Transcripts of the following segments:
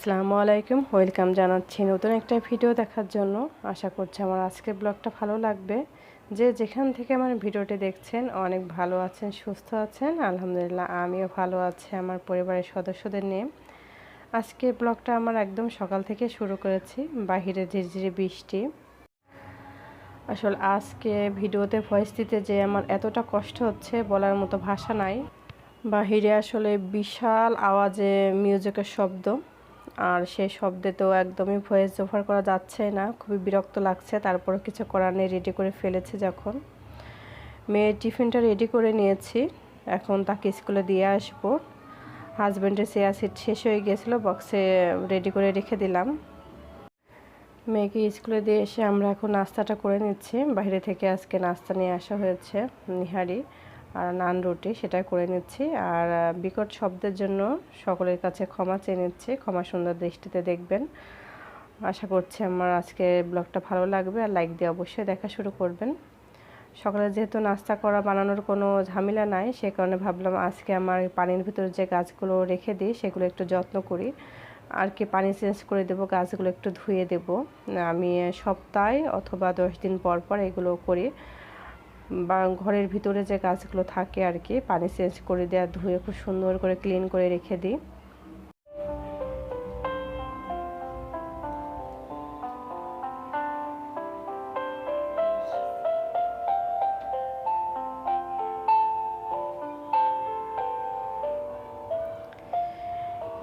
আসসালামু আলাইকুম। ওয়েলকাম জানাচ্ছি নতুন একটা ভিডিও দেখার জন্য। আশা করছি আমার আজকের ব্লগটা ভালো লাগবে। যে যেখান থেকে আমার ভিডিওটি দেখছেন, অনেক ভালো আছেন, সুস্থ আছেন। আলহামদুলিল্লাহ, আমিও ভালো আছি আমার পরিবারের সদস্যদের নিয়ে। আজকে ব্লগটা আমার একদম সকাল থেকে শুরু করেছি, বাহিরে ঝিরঝিরে বৃষ্টি। আসলে আজকে ভিডিওতে ভয়েস দিতে যে আমার এতটা কষ্ট হচ্ছে বলার মতো ভাষা নাই। বাহিরে আসলে বিশাল আওয়াজে মিউজিকের শব্দ। আর সেই শব্দে তো একদমই ভয়েস ওভার করা যাচ্ছে না, খুবই বিরক্ত লাগছে। তারপরে কিছু করার নেই রেডি করে ফেলেছে যখন। মেয়ের টিফিনটা রেডি করে নিয়েছি, এখন তাকে স্কুলে দিয়ে আসব। হাজব্যান্ডের সে সিট শেষ হয়ে গিয়েছিল বক্সে রেডি করে রেখে দিলাম। মেয়েকে স্কুলে দিয়ে এসে আমরা এখন নাস্তাটা করে নিচ্ছি। বাইরে থেকে আজকে নাস্তা নিয়ে আসা হয়েছে নিহারি। আর নান রুটি সেটা করে নিচ্ছি। আর বিকট শব্দের জন্য সকলের কাছে ক্ষমা চেয়ে নিচ্ছি। ক্ষমা সুন্দর দৃষ্টিতে দেখবেন। আশা করছি আমার আজকে ব্লগটা ভালো লাগবে। আর লাইক দিয়ে অবশ্যই দেখা শুরু করবেন। সকালে যেহেতু নাস্তা করা বানানোর কোনো ঝামেলা নাই, সে কারণে ভাবলাম আজকে আমার পানির ভিতরে যে গাছগুলো রেখে দিই, সেগুলো একটু যত্ন করি। আর কি পানি চেঞ্জ করে দেবো, গাছগুলো একটু ধুয়ে দেব। আমি সপ্তাহে অথবা দশ দিন পর পর এগুলো করি। বা ঘরের ভিতরে যে গাছগুলো থাকে আর কি, পানি চেঞ্জ করে দেওয়া ধুয়ে খুব সুন্দর করে ক্লিন করে রেখে দিই।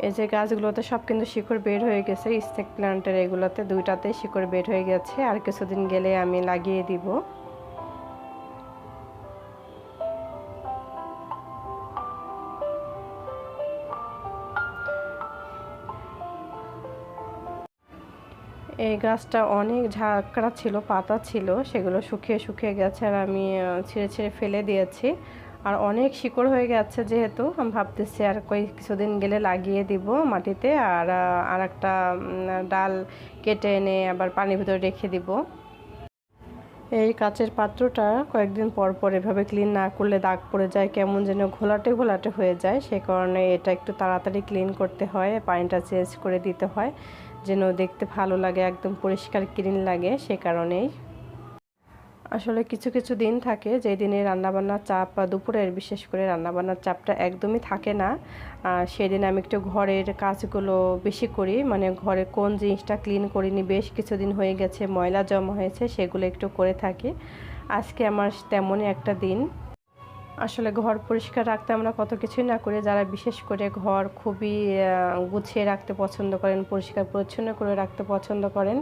এই যে গাছগুলোতে সব কিন্তু শিকড় বের হয়ে গেছে স্নেক প্ল্যান্টের এগুলোতে দুইটাতে শিকড় বের হয়ে গেছে, আর কিছুদিন গেলে আমি লাগিয়ে দিব। এই গাছটা অনেক ঝাঁকড়া ছিল, পাতা ছিল, সেগুলো শুকিয়ে শুকিয়ে গেছে আর আমি ছিঁড়ে ছিঁড়ে ফেলে দিয়েছি। আর অনেক শিকড় হয়ে গেছে যেহেতু, আমি ভাবতেছি আর কই কিছুদিন গেলে লাগিয়ে দিব মাটিতে আর আর একটা ডাল কেটে এনে আবার পানির ভিতরে রেখে দিব। এই কাচের পাত্রটা কয়েকদিন পর পর এভাবে ক্লিন না করলে দাগ পড়ে যায়, কেমন যেন ঘোলাটে ঘোলাটে হয়ে যায়। সে কারণে এটা একটু তাড়াতাড়ি ক্লিন করতে হয়, পানিটা চেঞ্জ করে দিতে হয়। যেন দেখতে ভালো লাগে, একদম পরিষ্কার, ক্লিন লাগে সে কারণেই। আসলে কিছু কিছু দিন থাকে যে দিনে রান্নাবান্নার চাপ বা দুপুরের বিশেষ করে রান্নাবান্নার চাপটা একদমই থাকে না। আর সেদিন আমি একটু ঘরের কাজগুলো বেশি করি মানে ঘরে কোন জিনিসটা ক্লিন করিনি, বেশ কিছুদিন হয়ে গেছে, ময়লা জমা হয়েছে, সেগুলো একটু করে থাকি। আজকে আমার তেমনই একটা দিন। আসলে ঘর পরিষ্কার রাখতে আমরা কত কিছুই না করি। যারা বিশেষ করে ঘর খুবই গুছিয়ে রাখতে পছন্দ করেন, পরিষ্কার পরিচ্ছন্ন করে রাখতে পছন্দ করেন,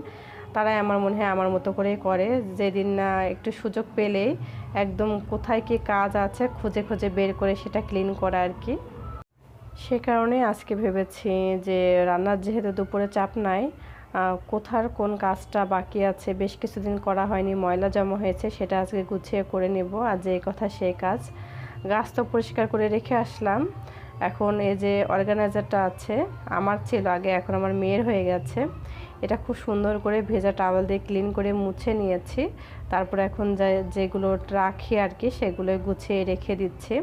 তারাই আমার মনে হয় আমার মতো করে করে। যেদিন না একটু সুযোগ পেলেই একদম কোথায় কি কাজ আছে খুঁজে খুঁজে বের করে সেটা ক্লিন করা আর কি। সে কারণে আজকে ভেবেছি যে রান্নার যেহেতু দুপুরে চাপ নাই কোথার কোন কাজটা বাকি আছে? বেশ কিছুদিন করা হয়নি, ময়লা জমা হয়েছে, সেটা আজকে গুছিয়ে করে নেব। আর যে কথা সেই কাজ। গাছ তো পরিষ্কার করে রেখে আসলাম। এখন এই যে অর্গানাইজারটা আছে, আমার ছিল আগে, এখন আমার মেয়ের হয়ে গেছে। এটা খুব সুন্দর করে ভেজা টাওয়াল দিয়ে ক্লিন করে মুছে নিয়েছি। তারপর এখন যেগুলো রাখি আর কি, সেগুলো গুছিয়ে রেখে দিচ্ছি।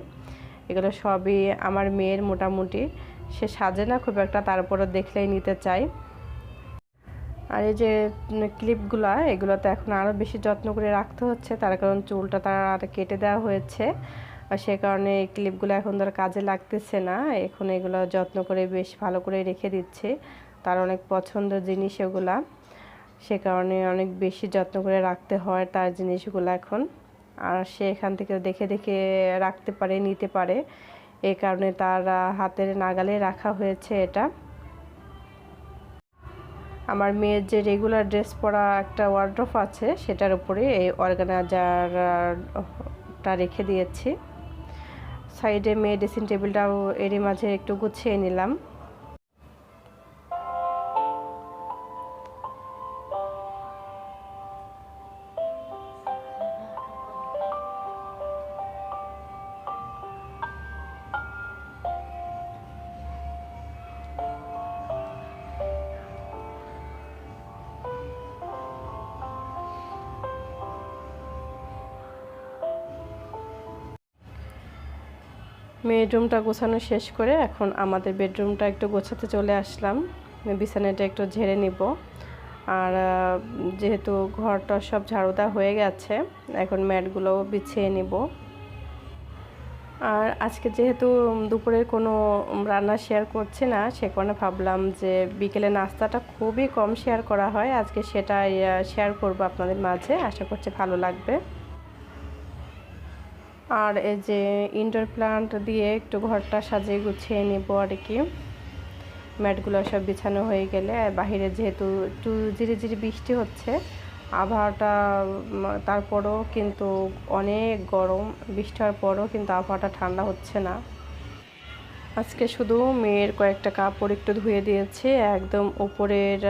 এগুলো সবই আমার মেয়ের মোটামুটি। সে সাজে না খুব একটা তারপরে দেখলেই নিতে চাই আর এই যে ক্লিপগুলো এগুলোতে এখন আরও বেশি যত্ন করে রাখতে হচ্ছে। তার কারণ চুলটা তার কেটে দেওয়া হয়েছে। আর সে কারণে এই ক্লিপগুলো এখন ধর কাজে লাগতেছে না। এখন এগুলো যত্ন করে বেশ ভালো করে রেখে দিচ্ছে। তার অনেক পছন্দের জিনিস এগুলা। সে কারণে অনেক বেশি যত্ন করে রাখতে হয় তার জিনিসগুলো এখন। আর সে এখান থেকে দেখে দেখে রাখতে পারে, নিতে পারে। এই কারণে তার হাতের নাগালে রাখা হয়েছে এটা। আমার মেয়ের যে রেগুলার ড্রেস পরা একটা ওয়ার্ড্রফ আছে, সেটার উপরে এই অর্গানাইজারটা রেখে দিয়েছি। সাইডে মেয়ে ড্রেসিং টেবিলটাও এরই মাঝে একটু গুছিয়ে নিলাম। বেডরুমটা গোছানো শেষ করে এখন আমাদের বেডরুমটা একটু গোছাতে চলে আসলাম। বিছানাটা একটু ঝেড়ে নিব। আর যেহেতু ঘরটা সব ঝাড়ুদা হয়ে গেছে, এখন ম্যাটগুলো বিছিয়ে নিব। আর আজকে যেহেতু দুপুরের কোনো রান্না শেয়ার করছি না, সে কারণে ভাবলাম যে বিকেলে নাস্তাটা খুবই কম শেয়ার করা হয়। আজকে সেটাই শেয়ার করব আপনাদের মাঝে। আশা করছি ভালো লাগবে। আর এই যে ইনডোর প্লান্ট দিয়ে একটু ঘরটা সাজিয়ে গুছিয়ে নেব আর কি। ম্যাটগুলো সব বিছানো হয়ে গেলে আর বাহিরে যেহেতু একটু জিরি জিরি বৃষ্টি হচ্ছে, আবহাওয়াটা তারপরও কিন্তু অনেক গরম, বৃষ্টি হওয়ার পরও কিন্তু আবহাওয়াটা ঠান্ডা হচ্ছে না। আজকে শুধু মেয়ের কয়েকটা কাপড় একটু ধুয়ে দিয়েছে, একদম উপরের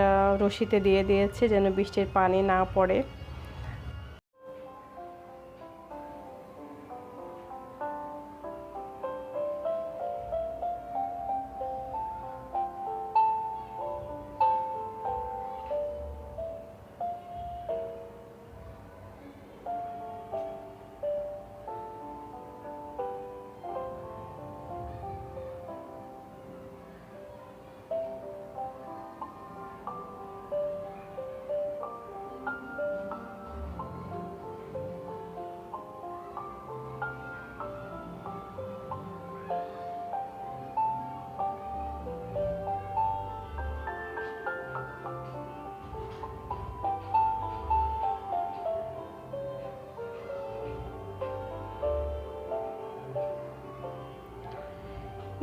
রশিতে দিয়ে দিয়েছে যেন বৃষ্টির পানি না পড়ে।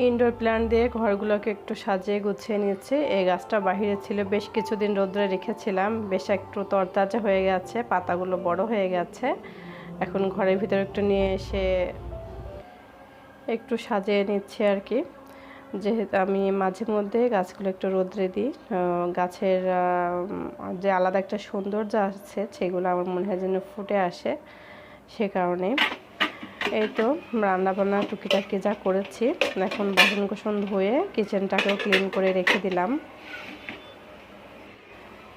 ইনডোর প্ল্যান্ট দিয়ে ঘরগুলোকে একটু সাজিয়ে গুছিয়ে নিয়েছি। এই গাছটা বাহিরে ছিল, বেশ কিছুদিন রোদ্রে রেখেছিলাম। বেশ একটু তরতাজা হয়ে গেছে, পাতাগুলো বড় হয়ে গেছে। এখন ঘরের ভিতরে একটু নিয়ে এসে একটু সাজিয়ে নিচ্ছি আর কি। যেহেতু আমি মাঝে মধ্যে গাছগুলো একটু রোদ্রে দিই গাছের যে আলাদা একটা সৌন্দর্য আছে, সেগুলো আমার মনে হয় যেন ফুটে আসে সে কারণে। এই তো রান্না বান্না টুকিটাকি যা করেছি, এখন বাসন কোসন ধুয়ে কিচেনটাকেও ক্লিন করে রেখে দিলাম।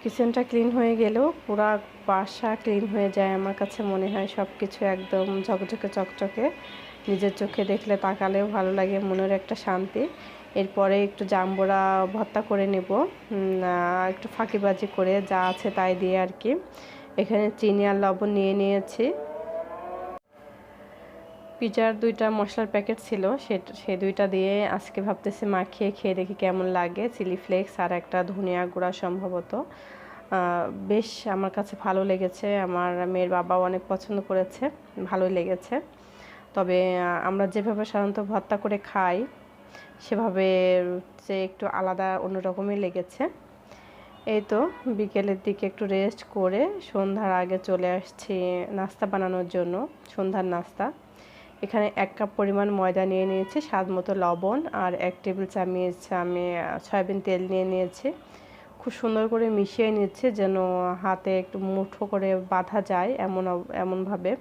কিচেনটা ক্লিন হয়ে গেলেও পুরা বাসা ক্লিন হয়ে যায় আমার কাছে মনে হয় সব কিছু একদম ঝকঝকে চকচকে। নিজের চোখে দেখলে তাকালেও ভালো লাগে, মনের একটা শান্তি। এরপরে একটু জাম্বুরা ভর্তা করে নেব একটু ফাঁকিবাজি করে যা আছে তাই দিয়ে আর কি। এখানে চিনি আর লবণ নিয়ে নিয়েছি। পিজার দুইটা মশলার প্যাকেট ছিল, সে দুইটা দিয়ে আজকে ভাবতেছি মাখিয়ে খেয়ে দেখি কেমন লাগে। চিলি ফ্লেক্স আর একটা ধনিয়া গুঁড়া সম্ভবত। বেশ আমার কাছে ভালো লেগেছে। আমার মেয়ের বাবাও অনেক পছন্দ করেছে, ভালোই লেগেছে। তবে আমরা যেভাবে সাধারণত ভর্তা করে খাই, সেভাবে যে একটু আলাদা অন্যরকমই লেগেছে। এই তো বিকেলের দিকে একটু রেস্ট করে সন্ধ্যার আগে চলে আসছি নাস্তা বানানোর জন্য, সন্ধ্যার নাস্তা। এখানে এক কাপ পরিমাণ ময়দা নিয়ে নিয়েছি, স্বাদ মতো লবণ আর এক টেবিল চামচ আমি সয়াবিন তেল নিয়ে নিয়েছি। খুব সুন্দর করে মিশিয়ে নিচ্ছে যেন হাতে একটু মুঠো করে বাঁধা যায় এমন এমনভাবে।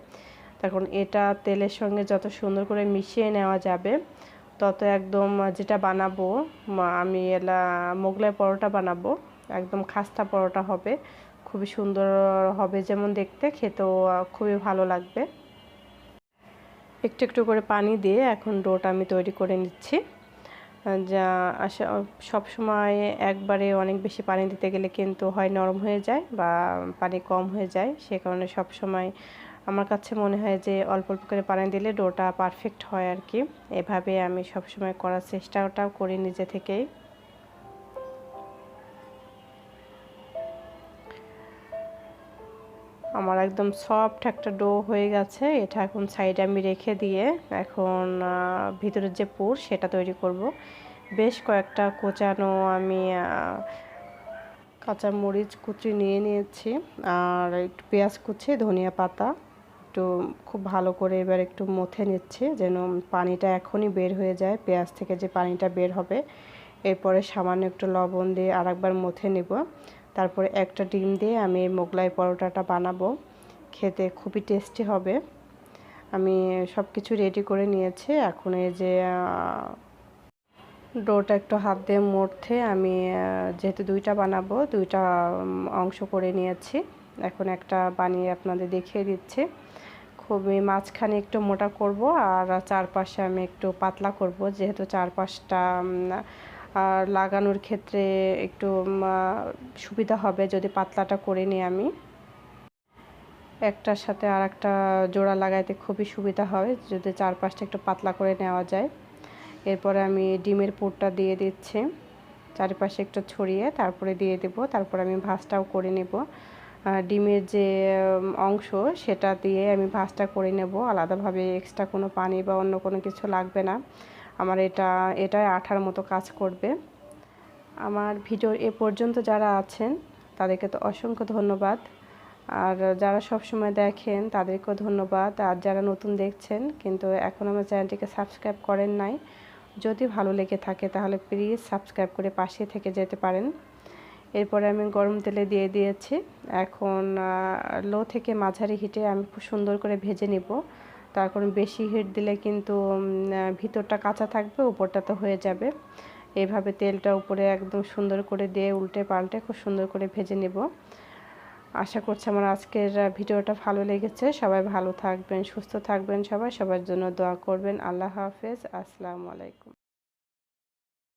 তখন এটা তেলের সঙ্গে যত সুন্দর করে মিশিয়ে নেওয়া যাবে, তত একদম যেটা বানাবো আমি এলা, মোগলাই পরোটা বানাবো, একদম খাস্তা পরোটা হবে। খুবই সুন্দর হবে যেমন দেখতে, খেতেও খুবই ভালো লাগবে। একটু একটু করে পানি দিয়ে এখন ডোটা আমি তৈরি করে নিচ্ছি। যা সব সময় একবারে অনেক বেশি পানি দিতে গেলে কিন্তু হয় নরম হয়ে যায় বা পানি কম হয়ে যায়। সে কারণে সব সময় আমার কাছে মনে হয় যে অল্প অল্প করে পানি দিলে ডোটা পারফেক্ট হয় আর কি। এভাবে আমি সব সময় করার চেষ্টাটাও করি নিজে থেকেই। আমার একদম সফট একটা ডো হয়ে গেছে। এটা এখন সাইডে আমি রেখে দিয়ে এখন ভিতরের যে পুর সেটা তৈরি করব। বেশ কয়েকটা কোচানো আমি কাঁচা মরিচ কুচি নিয়ে নিয়েছি। আর একটু পেঁয়াজ কুচি, ধনিয়া পাতা একটু খুব ভালো করে এবার একটু মথে নিচ্ছি যেন পানিটা এখনই বের হয়ে যায়, পেঁয়াজ থেকে যে পানিটা বের হবে। এরপরে সামান্য একটু লবণ দিয়ে আরেকবার মথে নেব। তারপরে একটা ডিম দিয়ে আমি এই মোগলাই পরোটাটা বানাবো। খেতে খুবই টেস্টি হবে। আমি সব কিছু রেডি করে নিয়েছি। এখন এই যে ডোটা একটু হাত দিয়ে মরতে আমি যেহেতু দুইটা বানাবো, দুইটা অংশ করে নিয়েছি। এখন একটা বানিয়ে আপনাদের দেখিয়ে দিচ্ছি। খুবই মাঝখানে একটু মোটা করব আর চারপাশে আমি একটু পাতলা করব। যেহেতু চারপাশটা আর লাগানোর ক্ষেত্রে একটু সুবিধা হবে যদি পাতলাটা করে নিই আমি। একটার সাথে আর একটা জোড়া লাগাইতে খুবই সুবিধা হয়, যদি চারপাশটা একটু পাতলা করে নেওয়া যায়। এরপরে আমি ডিমের পুরটা দিয়ে দিচ্ছি, চারিপাশে একটু ছড়িয়ে তারপরে দিয়ে দেব, তারপর আমি ভাঁজটাও করে নেব। ডিমের যে অংশ সেটা দিয়ে আমি ভাজটা করে নেব, আলাদাভাবে এক্সট্রা কোনো পানি বা অন্য কোনো কিছু লাগবে না। আমার এটা, এটাই আঠার মতো কাজ করবে। আমার ভিডিও এ পর্যন্ত যারা আছেন, তাদেরকে তো অসংখ্য ধন্যবাদ। আর যারা সব সময় দেখেন, তাদেরকেও ধন্যবাদ। আর যারা নতুন দেখছেন, কিন্তু এখন আমার চ্যানেলটিকে সাবস্ক্রাইব করেন নাই, যদি ভালো লেগে থাকে, তাহলে প্লিজ সাবস্ক্রাইব করে পাশে থেকে যেতে পারেন। এরপরে আমি গরম তেলে দিয়ে দিয়েছি। এখন লো থেকে মাঝারি হিটে আমি খুব সুন্দর করে ভেজে নিব। তার কারণ বেশি হিট দিলে কিন্তু ভিতরটা কাঁচা থাকবে, উপরটা তো হয়ে যাবে। এভাবে তেলটা উপরে একদম সুন্দর করে দিয়ে উল্টে পাল্টে খুব সুন্দর করে ভেজে নেব। আশা করছি আমার আজকের ভিডিওটা ভালো লেগেছে। সবাই ভালো থাকবেন, সুস্থ থাকবেন সবাই। সবার জন্য দোয়া করবেন। আল্লাহ হাফেজ। আসসালামু আলাইকুম।